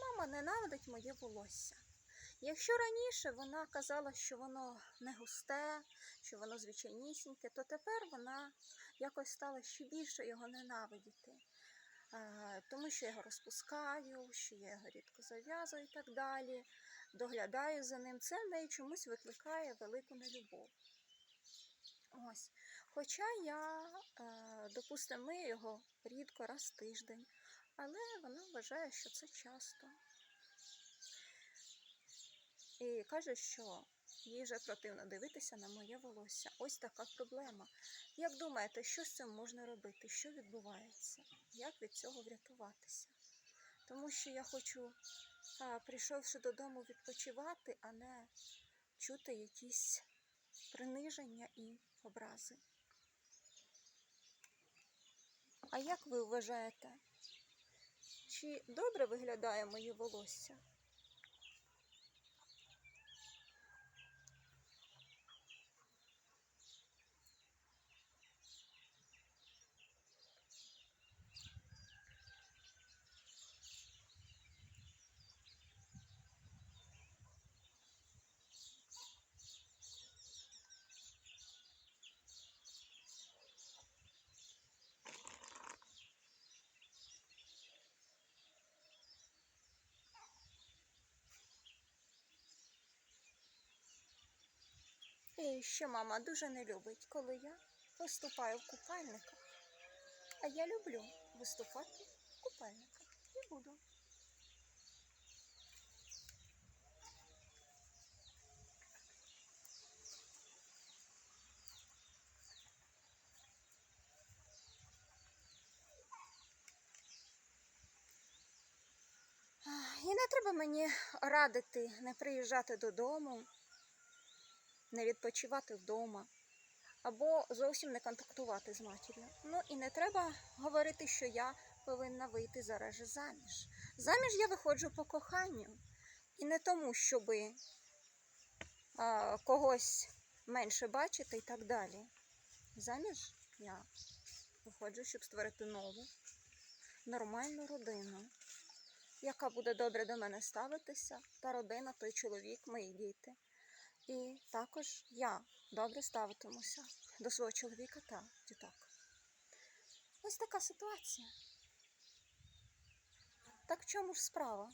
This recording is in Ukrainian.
мама ненавидить моє волосся. Якщо раніше вона казала, що воно не густе, що воно звичайнісіньке, то тепер вона якось стала ще більше його ненавидіти. Тому що я його розпускаю, що я його рідко зав'язую і так далі, доглядаю за ним. Це в неї чомусь викликає велику нелюбов. Ось. Хоча я, е, допустимо, мию його рідко раз в тиждень, але вона вважає, що це часто. І каже, що їй вже противно дивитися на моє волосся. Ось така проблема. Як думаєте, що з цим можна робити? Що відбувається? Як від цього врятуватися? Тому що я хочу, прийшовши додому, відпочивати, а не чути якісь приниження і образи. А як ви вважаєте, чи добре виглядає моє волосся? Що мама дуже не любить, коли я виступаю в купальниках. А я люблю виступати в купальниках і буду. І не треба мені радити не приїжджати додому, не відпочивати вдома або зовсім не контактувати з матір'ю. Ну і не треба говорити, що я повинна вийти зараз заміж. Заміж я виходжу по коханню. І не тому, щоби а, когось менше бачити і так далі. Заміж я виходжу, щоб створити нову, нормальну родину, яка буде добре до мене ставитися, та родина, той чоловік, мої діти. І також я добре ставитимуся до свого чоловіка та діток. Ось така ситуація. Так в чому ж справа?